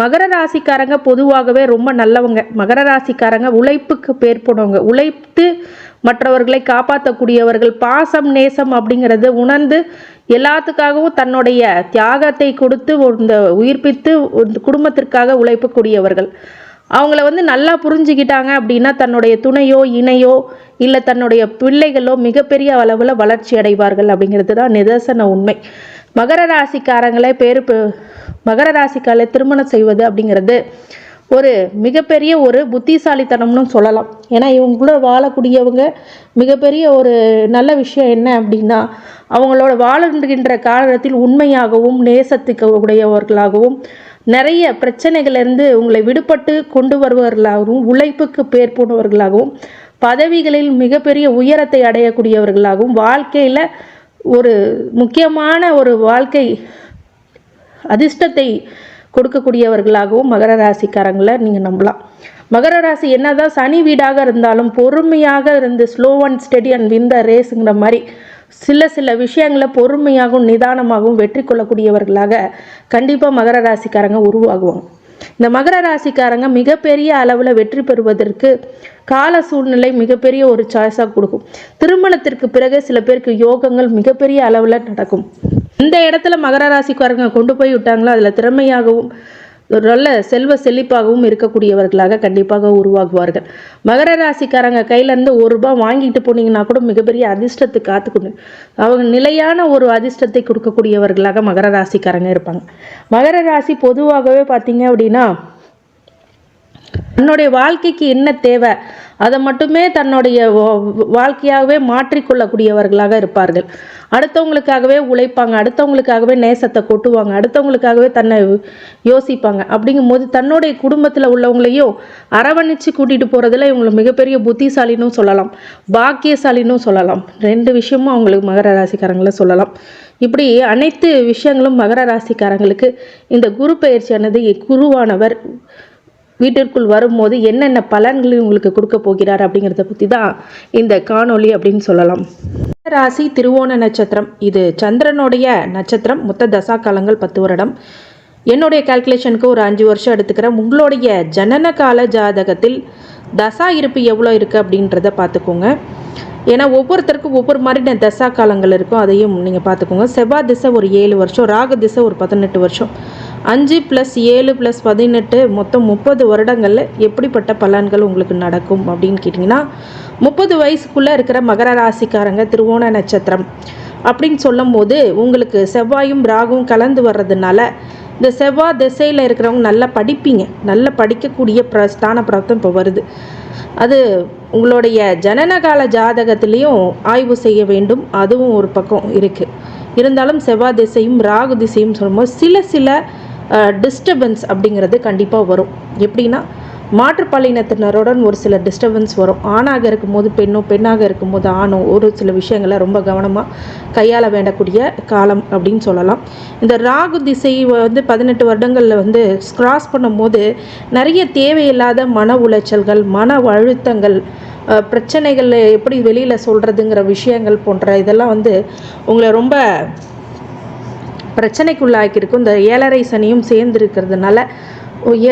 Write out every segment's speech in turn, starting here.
மகர ராசிக்காரங்க பொதுவாகவே ரொம்ப நல்லவங்க. மகர ராசிக்காரங்க உழைப்புக்கு பேர் போனவங்க. உழைத்து மற்றவர்களை காப்பாற்றக்கூடியவர்கள் பாசம் நேசம் அப்படிங்கிறது உணர்ந்து எல்லாத்துக்காகவும் தன்னுடைய தியாகத்தை கொடுத்து இந்த உயிர்ப்பித்து குடும்பத்திற்காக உழைப்பக்கூடியவர்கள். அவங்கள வந்து நல்லா புரிஞ்சுக்கிட்டாங்க அப்படின்னா தன்னுடைய துணையோ இணையோ இல்லை தன்னுடைய பிள்ளைகளோ மிகப்பெரிய அளவில் வளர்ச்சி அடைவார்கள் அப்படிங்கிறது தான் நிதர்சன உண்மை. மகர ராசிக்காரங்களை பேரு பெ- மகர ராசிக்காரை திருமணம் செய்வது அப்படிங்கிறது ஒரு மிகப்பெரிய ஒரு புத்திசாலித்தனம்னு சொல்லலாம். ஏன்னா இவங்களோட வாழக்கூடியவங்க மிகப்பெரிய ஒரு நல்ல விஷயம் என்ன அப்படின்னா அவங்களோட வாழுகின்ற காலத்தில் உண்மையாகவும் நேசத்துக்கு உடையவர்களாகவும் நிறைய பிரச்சனைகளிலிருந்து உங்களை விடுபட்டு கொண்டு வருபவர்களாகவும் உழைப்புக்கு பேர் போனவர்களாகவும் பதவிகளில் மிகப்பெரிய உயரத்தை அடையக்கூடியவர்களாகவும் வாழ்க்கையில் ஒரு முக்கியமான ஒரு வாழ்க்கை அதிர்ஷ்டத்தை கொடுக்கக்கூடியவர்களாகவும் மகர ராசிக்காரங்களை நீங்கள் நம்பலாம். மகர ராசி என்னதான் சனி வீடாக இருந்தாலும் பொறுமையாக இருந்து slow and steady and win the ரேஸுங்கிற மாதிரி சில சில விஷயங்களை பொறுமையாகவும் நிதானமாகவும் வெற்றி கொள்ளக்கூடியவர்களாக கண்டிப்பாக மகர ராசிக்காரங்க உருவாகுவாங்க. இந்த மகர ராசிக்காரங்க மிகப்பெரிய அளவில் வெற்றி பெறுவதற்கு கால சூழ்நிலை மிகப்பெரிய ஒரு சாய்ஸாக கொடுக்கும். திருமணத்திற்கு பிறகு சில பேருக்கு யோகங்கள் மிகப்பெரிய அளவில் நடக்கும். இந்த இடத்துல மகர ராசிக்காரங்க கொண்டு போய் விட்டாங்களோ? அதில் திறமையாகவும் நல்ல செல்வ செழிப்பாகவும் இருக்கக்கூடியவர்களாக கண்டிப்பாக உருவாகுவார்கள். மகர ராசிக்காரங்க கையிலேருந்து ஒரு ரூபாய் வாங்கிட்டு போனீங்கன்னா கூட மிகப்பெரிய அதிர்ஷ்டத்தை காத்துக்கணும் அவங்க நிலையான ஒரு அதிர்ஷ்டத்தை கொடுக்கக்கூடியவர்களாக மகர ராசிக்காரங்க இருப்பாங்க. மகர ராசி பொதுவாகவே பார்த்தீங்க அப்படின்னா தன்னுடைய வாழ்க்கைக்கு என்ன தேவை அதை மட்டுமே தன்னுடைய வாழ்க்கையாகவே மாற்றிக்கொள்ளக்கூடியவர்களாக இருப்பார்கள். அடுத்தவங்களுக்காகவே உழைப்பாங்க அடுத்தவங்களுக்காகவே நேசத்தை கொட்டுவாங்க அடுத்தவங்களுக்காகவே தன்னை யோசிப்பாங்க. அப்படிங்கும்போது தன்னுடைய குடும்பத்தில் உள்ளவங்களையும் அரவணைச்சு கூட்டிகிட்டு போகிறதுல இவங்களை மிகப்பெரிய புத்திசாலின்னு சொல்லலாம் பாக்கியசாலின்னு சொல்லலாம். ரெண்டு விஷயமும் அவங்களுக்கு மகர ராசிக்காரங்களை சொல்லலாம். இப்படி அனைத்து விஷயங்களும் மகர ராசிக்காரங்களுக்கு இந்த குரு பயிற்சியானது குருவானவர் வீட்டிற்குள் வரும்போது என்னென்ன பலன்களை உங்களுக்கு கொடுக்க போகிறார் அப்படிங்கிறத பற்றி தான் இந்த காணொளி அப்படின்னு சொல்லலாம். ராசி திருவோண நட்சத்திரம். இது சந்திரனுடைய நட்சத்திரம். மொத்த தசா காலங்கள் பத்து வருடம். என்னுடைய கால்குலேஷனுக்கு ஒரு அஞ்சு வருஷம் எடுத்துக்கிறேன். உங்களுடைய ஜனன கால ஜாதகத்தில் தசா இருப்பு எவ்வளோ இருக்குது அப்படின்றத பார்த்துக்கோங்க. ஏன்னா ஒவ்வொருத்தருக்கும் ஒவ்வொரு மாதிரி தசா காலங்கள் இருக்கும். அதையும் நீங்கள் பார்த்துக்கோங்க. செவ்வாய் திசை ஒரு ஏழு வருஷம் ராகு திசை ஒரு பதினெட்டு வருஷம். அஞ்சு ப்ளஸ் ஏழு ப்ளஸ் பதினெட்டு மொத்தம் முப்பது வருடங்களில் எப்படிப்பட்ட பலன்கள் உங்களுக்கு நடக்கும் அப்படின்னு கேட்டிங்கன்னா முப்பது வயசுக்குள்ளே இருக்கிற மகர ராசிக்காரங்க திருவோண நட்சத்திரம். அப்படின்னு சொல்லும் போது உங்களுக்கு செவ்வாயும் ராகும் கலந்து வர்றதுனால இந்த செவ்வாய் திசையில் இருக்கிறவங்க நல்லா படிப்பீங்க. நல்லா படிக்கக்கூடிய பிர ஸ்தான பிராப்தம் இப்போ வருது. அது உங்களுடைய ஜனனகால ஜாதகத்திலையும் ஆய்வு செய்ய வேண்டும். அதுவும் ஒரு பக்கம் இருக்குது இருந்தாலும் செவ்வாய் திசையும் ராகு திசையும் சொல்லும்போது சில சில டிஸ்டர்பன்ஸ் அப்படிங்கிறது கண்டிப்பாக வரும். எப்படின்னா மாற்றுப்பாலினத்தினருடன் ஒரு சில டிஸ்டர்பன்ஸ் வரும். ஆணாக இருக்கும்போது பெண்ணோ பெண்ணாக இருக்கும்போது ஆணோ ஒரு சில விஷயங்களை ரொம்ப கவனமாக கையாள வேண்டக்கூடிய காலம் அப்படின்னு சொல்லலாம். இந்த ராகு திசை வந்து பதினெட்டு வருடங்களில் வந்து கிராஸ் பண்ணும்போது நிறைய தேவையில்லாத மன உளைச்சல்கள் மன அழுத்தங்கள் பிரச்சனைகளில் பிரச்சனைகள் எப்படி வெளியில் சொல்கிறதுங்கிற விஷயங்கள் போன்ற இதெல்லாம் வந்து உங்களை ரொம்ப பிரச்சனைக்குள்ளாக்கியிருக்கும். இந்த ஏழரை சனியும் சேர்ந்து இருக்கிறதுனால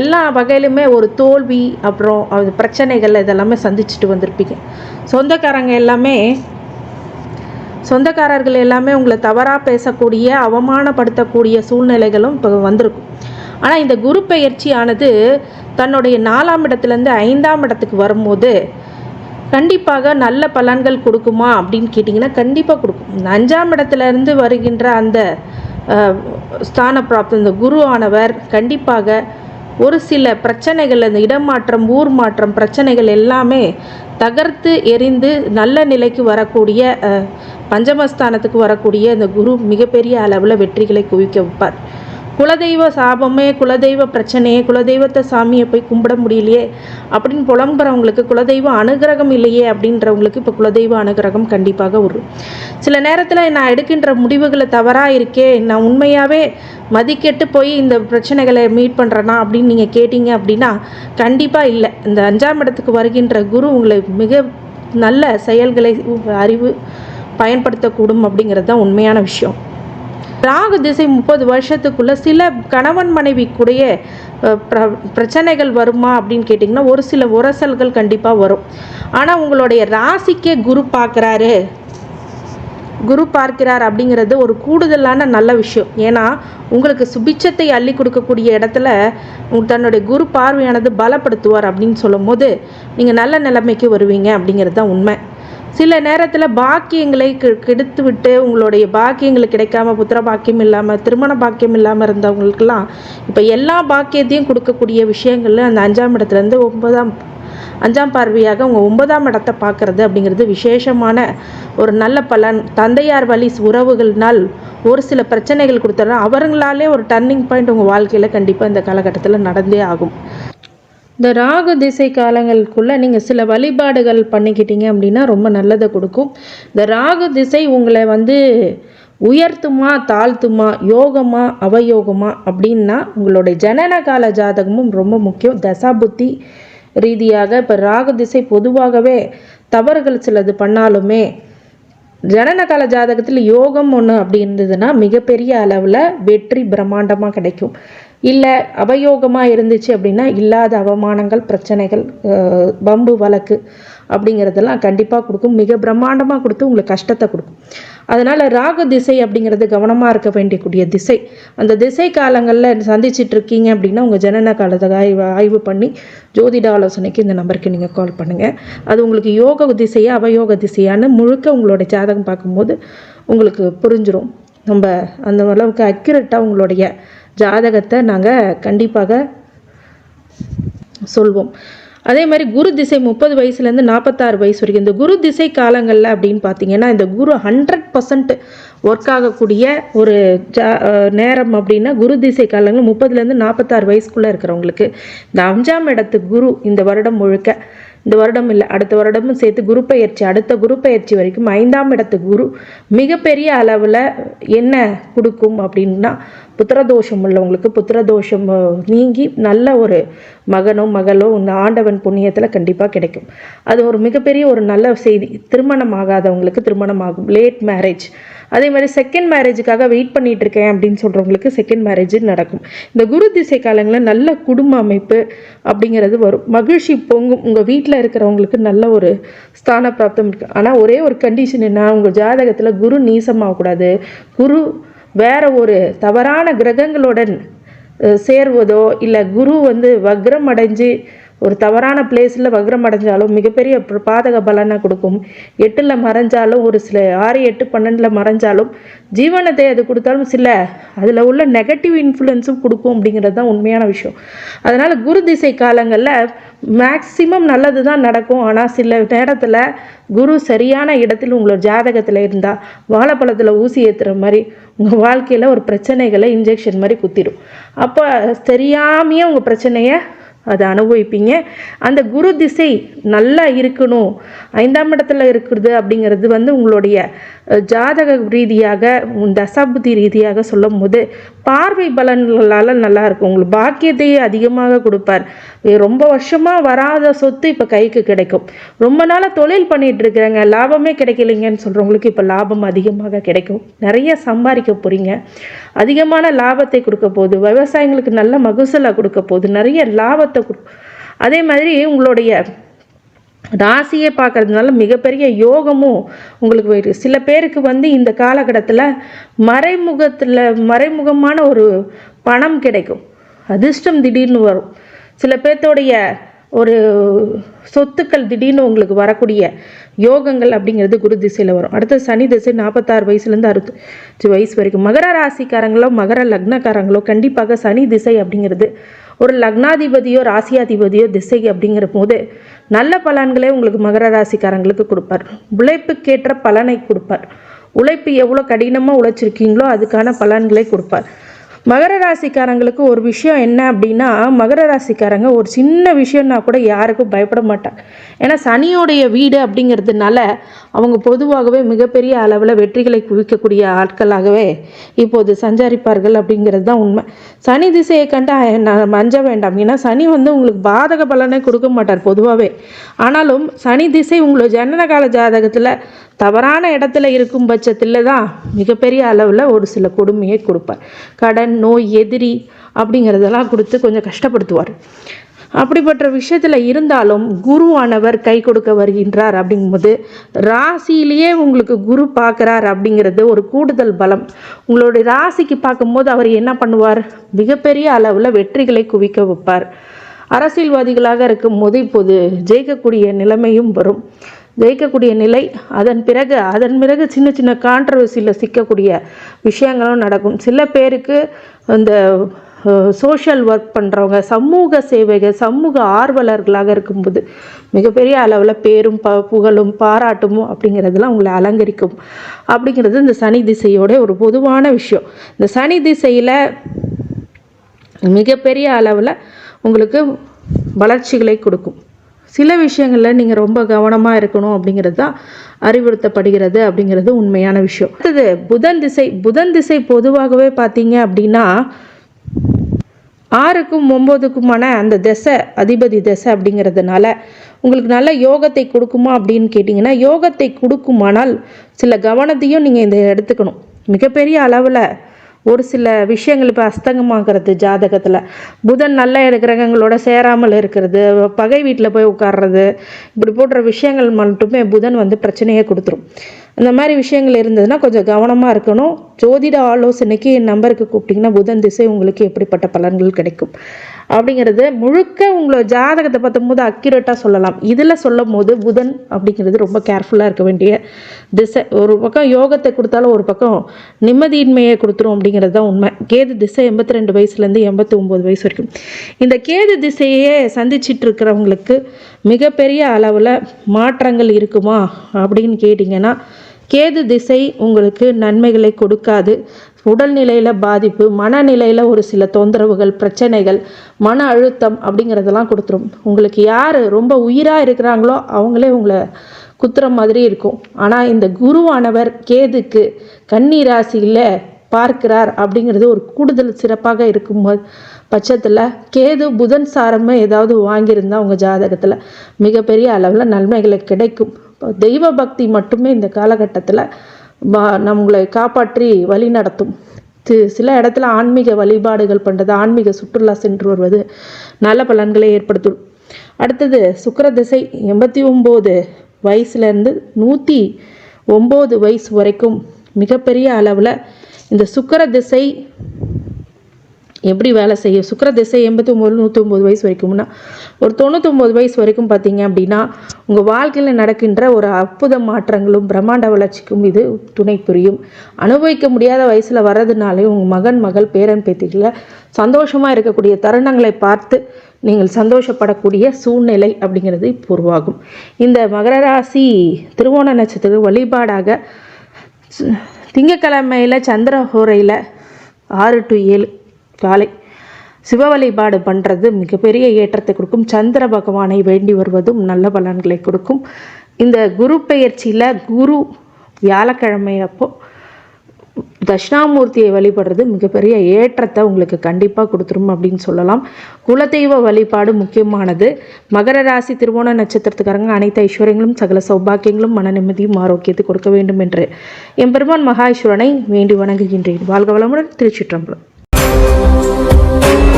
எல்லா வகையிலுமே ஒரு தோல்வி அப்புறம் அது பிரச்சனைகள் இதெல்லாமே சந்திச்சுட்டு வந்திருப்பீங்க. சொந்தக்காரங்க எல்லாமே சொந்தக்காரர்கள் எல்லாமே உங்களை தவறாக பேசக்கூடிய அவமானப்படுத்தக்கூடிய சூழ்நிலைகளும் இப்போ வந்திருக்கும். ஆனால் இந்த குரு பெயர்ச்சியானது தன்னுடைய நாலாம் இடத்துலேருந்து ஐந்தாம் இடத்துக்கு வரும்போது கண்டிப்பாக நல்ல பலன்கள் கொடுக்குமா அப்படின்னு கேட்டிங்கன்னா கண்டிப்பாக கொடுக்கும். இந்த அஞ்சாம் இடத்துல இருந்து வருகின்ற அந்த ஸ்தான பிராப்தம் இந்த குரு ஆனவர் கண்டிப்பாக ஒரு சில பிரச்சனைகள் இந்த இடமாற்றம் ஊர் மாற்றம் பிரச்சனைகள் எல்லாமே தகர்த்து எரிந்து நல்ல நிலைக்கு வரக்கூடிய பஞ்சமஸ்தானத்துக்கு வரக்கூடிய இந்த குரு மிகப்பெரிய அளவில் வெற்றிகளை குவிக்க வைப்பார். குலதெய்வ சாபமே குலதெய்வ பிரச்சனையே குலதெய்வத்தை சாமியை போய் கும்பிட முடியலையே அப்படின்னு புலம்புறவங்களுக்கு குலதெய்வ அனுகிரகம் இல்லையே அப்படின்றவங்களுக்கு இப்போ குலதெய்வ அனுகிரகம் கண்டிப்பாக வரும் சில நேரத்தில் நான் எடுக்கின்ற முடிவுகளை தவறாக இருக்கே நான் உண்மையாகவே மதிக்கெட்டு போய் இந்த பிரச்சனைகளை மீட் பண்ணுறேனா அப்படின்னு நீங்கள் கேட்டீங்க அப்படின்னா கண்டிப்பாக இல்லை. இந்த அஞ்சாம் இடத்துக்கு வருகின்ற குரு உங்களை மிக நல்ல செயல்களை அறிவு பயன்படுத்தக்கூடும் அப்படிங்கிறது தான் உண்மையான விஷயம். ராகு திசை முப்பது வருஷத்துக்குள்ள சில கணவன் மனைவி கூடிய பிர- பிரச்சனைகள் வருமா அப்படின்னு கேட்டிங்கன்னா ஒரு சில உரசல்கள் கண்டிப்பாக வரும். ஆனால் உங்களுடைய ராசிக்கே குரு பார்க்குறாரு. குரு பார்க்கிறார் அப்படிங்கிறது ஒரு கூடுதலான நல்ல விஷயம். ஏன்னா உங்களுக்கு சுபிச்சத்தை அள்ளி கொடுக்கக்கூடிய இடத்துல தன்னுடைய குரு பார்வையானது பலப்படுத்துவார் அப்படின்னு சொல்லும்போது நீங்கள் நல்ல நிலைமைக்கு வருவீங்க அப்படிங்கிறது தான் உண்மை. சில நேரத்தில் பாக்கியங்களை கெ- கெடுத்து விட்டு உங்களுடைய பாக்கியங்கள் கிடைக்காம புத்திர பாக்கியம் இல்லாமல் திருமண பாக்கியம் இல்லாமல் இருந்தவங்களுக்கெல்லாம் இப்போ எல்லா பாக்கியத்தையும் கொடுக்கக்கூடிய விஷயங்கள்ல அந்த அஞ்சாம் இடத்துலேருந்து ஒன்பதாம் அஞ்சாம் பார்வையாக உங்கள் ஒன்பதாம் இடத்தை பார்க்கறது அப்படிங்கிறது விசேஷமான ஒரு நல்ல பலன். தந்தையார் வழி உறவுகள்னால் ஒரு சில பிரச்சனைகள் கொடுத்தாலும் அவங்களாலே ஒரு டர்னிங் பாயிண்ட் உங்கள் வாழ்க்கையில் கண்டிப்பாக இந்த காலகட்டத்தில் நடந்தே ஆகும். இந்த ராகு திசை காலங்களுக்குள்ளே நீங்கள் சில வழிபாடுகள் பண்ணிக்கிட்டீங்க அப்படின்னா ரொம்ப நல்லதை கொடுக்கும். இந்த ராகு திசை உங்களை வந்து உயர்த்துமா தாழ்த்துமா யோகமா அவயோகமா அப்படின்னா உங்களுடைய ஜனன கால ஜாதகமும் ரொம்ப முக்கியம். தசாபுத்தி ரீதியாக இப்போ ராகு திசை பொதுவாகவே தவறுகள் சிலது பண்ணாலுமே ஜனன கால ஜாதகத்தில் யோகம் ஒன்று அப்படி இருந்ததுன்னா மிகப்பெரிய அளவில் வெற்றி பிரம்மாண்டமாக கிடைக்கும். இல்லை அவயோகமாக இருந்துச்சு அப்படின்னா இல்லாத அவமானங்கள் பிரச்சனைகள் பம்பு வழக்கு அப்படிங்கிறதெல்லாம் கண்டிப்பாக கொடுக்கும். மிக பிரம்மாண்டமாக கொடுத்து உங்களுக்கு கஷ்டத்தை கொடுக்கும். அதனால் ராகு திசை அப்படிங்கிறது கவனமாக இருக்க வேண்டியக்கூடிய திசை. அந்த திசை காலங்களில் சந்திச்சிட்டு இருக்கீங்க அப்படின்னா உங்கள் ஜனன காலத்தை ஆய்வு ஆய்வு பண்ணி ஜோதிட ஆலோசனைக்கு இந்த நம்பருக்கு நீங்கள் கால் பண்ணுங்கள் அது உங்களுக்கு யோக திசையாக அவயோக திசையான முழுக்க உங்களோட ஜாதகம் பார்க்கும்போது உங்களுக்கு புரிஞ்சிடும் நம்ம அந்த அளவுக்கு அக்யூரேட்டாக உங்களுடைய ஜாதகத்தை நாங்கள் கண்டிப்பாக சொல்வோம். அதே மாதிரி குரு திசை முப்பது வயசுலேருந்து நாற்பத்தாறு வயசு வரைக்கும். இந்த குரு திசை காலங்களில் அப்படின்னு பார்த்தீங்கன்னா இந்த குரு ஹண்ட்ரட் பர்சன்ட் ஒர்க் ஆகக்கூடிய ஒரு ஜா நேரம் அப்படின்னா குரு திசை காலங்கள் முப்பதுலேருந்து நாற்பத்தாறு வயசுக்குள்ளே இருக்கிறவங்களுக்கு. இந்த அஞ்சாம் இடத்து குரு இந்த வருடம் முழுக்க இந்த வருடம் இல்லை அடுத்த வருடமும் சேர்த்து குரு பயிற்சி அடுத்த குரு பயிற்சி வரைக்கும் ஐந்தாம் இடத்து குரு மிகப்பெரிய அளவில் என்ன கொடுக்கும் அப்படின்னா புத்திரதோஷம் உள்ளவங்களுக்கு புத்திரதோஷம் நீங்கி நல்ல ஒரு மகனோ மகளோ இந்த ஆண்டவன் புண்ணியத்தில் கண்டிப்பாக கிடைக்கும். அது ஒரு மிகப்பெரிய ஒரு நல்ல செய்தி. திருமணம் ஆகாதவங்களுக்கு திருமணம் ஆகும். லேட் மேரேஜ் அதே மாதிரி செகண்ட் மேரேஜுக்காக வெயிட் பண்ணிட்டு இருக்கேன் அப்படின்னு சொல்கிறவங்களுக்கு செகண்ட் மேரேஜ் நடக்கும். இந்த குரு திசை காலங்களில் நல்ல குடும்ப அமைப்பு அப்படிங்கிறது வரும். மகிழ்ச்சி பொங்கும். உங்கள் வீட்டில் இருக்கிறவங்களுக்கு நல்ல ஒரு ஸ்தான பிராப்தம் இருக்குது ஆனால் ஒரே ஒரு கண்டிஷன் என்ன? உங்கள் ஜாதகத்தில் குரு நீசமாகக்கூடாது. குரு வேற ஒரு தவறான கிரகங்களுடன் சேர்வதோ இல்லை குரு வந்து வக்ரம் அடைஞ்சு ஒரு தவறான பிளேஸில் வக்ரம் அடைஞ்சாலும் மிகப்பெரிய பாதக பலனை கொடுக்கும். எட்டில் மறைஞ்சாலும் ஒரு சில ஆறு எட்டு பன்னெண்டில் மறைஞ்சாலும் ஜீவனத்தை அது கொடுத்தாலும் சில அதில் உள்ள நெகட்டிவ் இன்ஃப்ளூயன்ஸும் கொடுக்கும் அப்படிங்கிறது தான் உண்மையான விஷயம். அதனால் குரு திசை காலங்களில் மேக்சிமம் நல்லது தான் நடக்கும். ஆனால் சில நேரத்தில் குரு சரியான இடத்தில் உங்களோட ஜாதகத்தில் இருந்தால் வாழைப்பழத்தில் ஊசி ஏற்றுற மாதிரி உங்கள் வாழ்க்கையில் ஒரு பிரச்சனைகளை இன்ஜெக்ஷன் மாதிரி குத்திடும் அப்போ தெரியாமையே உங்கள் பிரச்சனையை அதை அனுபவிப்பீங்க. அந்த குரு திசை நல்லா இருக்கணும். ஐந்தாம் இடத்துல இருக்கிறது அப்படிங்கிறது வந்து உங்களுடைய ஜாதக ரீதியாக தசாபுத்தி ரீதியாக சொல்லும் போது பார்வை பலன்களால் நல்லா இருக்கும். உங்களுக்கு பாக்கியத்தையே அதிகமாக கொடுப்பார். ரொம்ப வருஷமாக வராத சொத்து இப்போ கைக்கு கிடைக்கும். ரொம்ப நாளாக தொழில் பண்ணிட்டு இருக்கிறாங்க. லாபமே கிடைக்கலைங்கன்னு சொல்கிறவங்களுக்கு இப்போ லாபம் அதிகமாக கிடைக்கும். நிறைய சம்பாதிக்க போகிறீங்க அதிகமான லாபத்தை கொடுக்க போகுது. விவசாயிங்களுக்கு நல்ல மகசூலை கொடுக்க போகுது. நிறைய லாபத்தை கொடு அதே மாதிரி உங்களுடைய ராசியை பார்க்கறதுனால மிகப்பெரிய யோகமும் உங்களுக்கு போயிருக்கு சில பேருக்கு வந்து இந்த காலகட்டத்தில் மறைமுகத்தில் மறைமுகமான ஒரு பணம் கிடைக்கும். அதிர்ஷ்டம் திடீர்னு வரும். சில பேர்த்தோடைய ஒரு சொத்துக்கள் திடீர்னு உங்களுக்கு வரக்கூடிய யோகங்கள் அப்படிங்கிறது குரு திசையில் வரும். அடுத்து சனி திசை நாற்பத்தாறு வயசுலேருந்து அறுபத்தஞ்சு வயசு வரைக்கும். மகர ராசிக்காரங்களோ மகர லக்னக்காரங்களோ கண்டிப்பாக சனி திசை அப்படிங்கிறது ஒரு லக்னாதிபதியோ ராசியாதிபதியோ திசை அப்படிங்கிற போது நல்ல பலன்களே உங்களுக்கு மகர ராசிக்காரங்களுக்கு கொடுப்பார். உழைப்புக்கேற்ற பலனை கொடுப்பார். உழைப்பு எவ்வளோ கடினமாக உழைச்சிருக்கீங்களோ அதுக்கான பலன்களை கொடுப்பார். மகர ராசிக்காரங்களுக்கு ஒரு விஷயம் என்ன அப்படின்னா மகர ராசிக்காரங்க ஒரு சின்ன விஷயம்னா கூட யாருக்கும் பயப்பட மாட்டாங்க. ஏன்னா சனியோடைய வீடு அப்படிங்கிறதுனால அவங்க பொதுவாகவே மிகப்பெரிய அளவில் வெற்றிகளை குவிக்கக்கூடிய ஆட்களாகவே இப்போது சஞ்சாரிப்பார்கள் அப்படிங்கிறது தான் உண்மை. சனி திசையை கண்டு நான் மஞ்ச வேண்டாம். ஏன்னா சனி வந்து உங்களுக்கு பாதக பலனை கொடுக்க மாட்டார் பொதுவாகவே ஆனாலும் சனி திசை உங்களோட ஜனன கால ஜாதகத்தில் தவறான இடத்துல இருக்கும் பட்சத்தில் தான் மிகப்பெரிய அளவில் ஒரு சில கொடுமையை கொடுப்பார். கடன் நோய் எதிரி அப்படிங்கிறதெல்லாம் கொடுத்து கொஞ்சம் கஷ்டப்படுத்துவார். அப்படிப்பட்ட விஷயத்தில் இருந்தாலும் குருவானவர் கை கொடுக்க வருகின்றார் அப்படிங்கும்போது ராசியிலேயே உங்களுக்கு குரு பார்க்குறார் அப்படிங்கிறது ஒரு கூடுதல் பலம். உங்களுடைய ராசிக்கு பார்க்கும்போது அவர் என்ன பண்ணுவார்? மிகப்பெரிய அளவில் வெற்றிகளை குவிக்க வைப்பார். அரசியல்வாதிகளாக இருக்கும்போது இப்போது ஜெயிக்கக்கூடிய நிலைமையும் வரும். ஜெயிக்கக்கூடிய நிலை அதன் பிறகு அதன் பிறகு சின்ன சின்ன கான்ட்ரவர்சியில் சிக்கக்கூடிய விஷயங்களும் நடக்கும். சில பேருக்கு இந்த சோஷியல் ஒர்க் பண்ணுறவங்க சமூக சேவைகள் சமூக ஆர்வலர்களாக இருக்கும்போது மிகப்பெரிய அளவில் பேரும் ப புகழும் பாராட்டும் அப்படிங்கிறதுலாம் உங்களை அலங்கரிக்கும். அப்படிங்கிறது இந்த சனி திசையோட ஒரு பொதுவான விஷயம். இந்த சனி திசையில் மிகப்பெரிய அளவில் உங்களுக்கு வளர்ச்சிகளை கொடுக்கும். சில விஷயங்களில் நீங்கள் ரொம்ப கவனமாக இருக்கணும் அப்படிங்கிறது தான் அறிவுறுத்தப்படுகிறது அப்படிங்கிறது உண்மையான விஷயம். அடுத்தது புதன் திசை புதன் திசை பொதுவாகவே பார்த்தீங்க அப்படின்னா ஆறுக்கும் ஒம்போதுக்குமான அந்த திசை அதிபதி திசை அப்படிங்கிறதுனால உங்களுக்கு நல்ல யோகத்தை கொடுக்குமா அப்படின்னு கேட்டிங்கன்னா யோகத்தை கொடுக்குமானால் சில கவனத்தையும் நீங்கள் இந்த எடுத்துக்கணும். மிகப்பெரிய அளவில் ஒரு சில விஷயங்கள் இப்போ அஸ்தங்கமாகிறது ஜாதகத்தில். புதன் நல்ல கிரகங்களோட சேராமல் இருக்கிறது பகை வீட்டில் போய் உட்கார்றது இப்படி போன்ற விஷயங்கள் மட்டுமே புதன் வந்து பிரச்சனையை கொடுத்துரும். அந்த மாதிரி விஷயங்கள் இருந்ததுன்னா கொஞ்சம் கவனமாக இருக்கணும். ஜோதிட ஆலோசனைக்கு என் நம்பருக்கு கூப்பிட்டிங்கன்னா புதன் திசை உங்களுக்கு எப்படிப்பட்ட பலன்கள் கிடைக்கும். அப்படிங்கிறது முழுக்க உங்களோட ஜாதகத்தை பார்த்தும்போது அக்யூரேட்டாக சொல்லலாம். இதில் சொல்லும் போது புதன் அப்படிங்கிறது ரொம்ப கேர்ஃபுல்லாக இருக்க வேண்டிய திசை. ஒரு பக்கம் யோகத்தை கொடுத்தாலும் ஒரு பக்கம் நிம்மதியின்மையை கொடுத்துரும் அப்படிங்கிறது தான் உண்மை. கேது திசை எண்பத்தி ரெண்டு வயசுலேருந்து எண்பத்தி ஒம்பது வயசு வரைக்கும். இந்த கேது திசையே சந்திச்சிட்டு இருக்கிறவங்களுக்கு மிகப்பெரிய அளவில் மாற்றங்கள் இருக்குமா அப்படின்னு கேட்டிங்கன்னா கேது திசை உங்களுக்கு நன்மைகளை கொடுக்காது. உடல்நிலையில் பாதிப்பு மனநிலையில் ஒரு சில தொந்தரவுகள் பிரச்சனைகள் மன அழுத்தம் அப்படிங்கிறதெல்லாம் கொடுத்துரும். உங்களுக்கு யார் ரொம்ப உயிராக இருக்கிறாங்களோ அவங்களே உங்களை குத்துற மாதிரி இருக்கும். ஆனால் இந்த குருவானவர் கேதுக்கு கன்னி ராசியில் பார்க்கிறார் அப்படிங்கிறது ஒரு கூடுதல் சிறப்பாக இருக்கும் பட்சத்தில் கேது புதன் சாரமே ஏதாவது வாங்கியிருந்தா உங்கள் ஜாதகத்தில் மிகப்பெரிய அளவில் நன்மைகளை கிடைக்கும். தெய்வ பக்தி மட்டுமே இந்த காலகட்டத்தில் நம்மளை காப்பாற்றி வழி நடத்தும். சில இடத்துல ஆன்மீக வழிபாடுகள் பண்ணுறது ஆன்மீக சுற்றுலா சென்று வருவது நல்ல பலன்களை ஏற்படுத்தும். அடுத்தது சுக்கர திசை எண்பத்தி ஒம்பது வயசுலேருந்து நூற்றி ஒம்பது வயசு வரைக்கும் மிகப்பெரிய அளவில் இந்த சுக்கர திசை எப்படி வேலை செய்யும்? சுக்கிர திசை எண்பத்தி ஒம்பது நூற்றொம்பது வயசு வரைக்கும்னா ஒரு தொண்ணூத்தொம்பது வயசு வரைக்கும் பார்த்தீங்க அப்படின்னா உங்கள் வாழ்க்கையில் நடக்கின்ற ஒரு அற்புத மாற்றங்களும் பிரம்மாண்ட வளர்ச்சிக்கும் இது துணை புரியும். அனுபவிக்க முடியாத வயசில் வர்றதுனாலே உங்கள் மகன் மகள் பேரன் பேத்திகளை சந்தோஷமாக இருக்கக்கூடிய தருணங்களை பார்த்து நீங்கள் சந்தோஷப்படக்கூடிய சூழ்நிலை அப்படிங்கிறது இப்போ உருவாகும். இந்த மகர ராசி திருவோண நட்சத்திர வழிபாடாக திங்கக்கிழமையில் சந்திர ஹோரையில் ஆறு டு ஏழு காலை சிவ வழிபாடு பண்ணுறது மிகப்பெரிய ஏற்றத்தை கொடுக்கும். சந்திர பகவானை வேண்டி வருவதும் நல்ல பலன்களை கொடுக்கும். இந்த குரு பெயர்ச்சியில் குரு வியாழக்கிழமை அப்போ தட்சிணாமூர்த்தியை வழிபடுறது மிகப்பெரிய ஏற்றத்தை உங்களுக்கு கண்டிப்பாக கொடுத்துரும் அப்படின்னு சொல்லலாம். குலதெய்வ வழிபாடு முக்கியமானது. மகர ராசி திருவோண நட்சத்திரத்துக்காரங்க அனைத்து ஐஸ்வர்யங்களும் சகல சௌபாக்கியங்களும் மன நிம்மதியும் ஆரோக்கியத்தை கொடுக்க வேண்டும் என்று எம்பெருமான் மகாஈஸ்வரனை வேண்டி வணங்குகின்றேன். வாழ்க வளமுடன் திருச்சிற்றம்பலம். Thank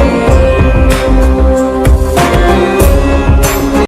you.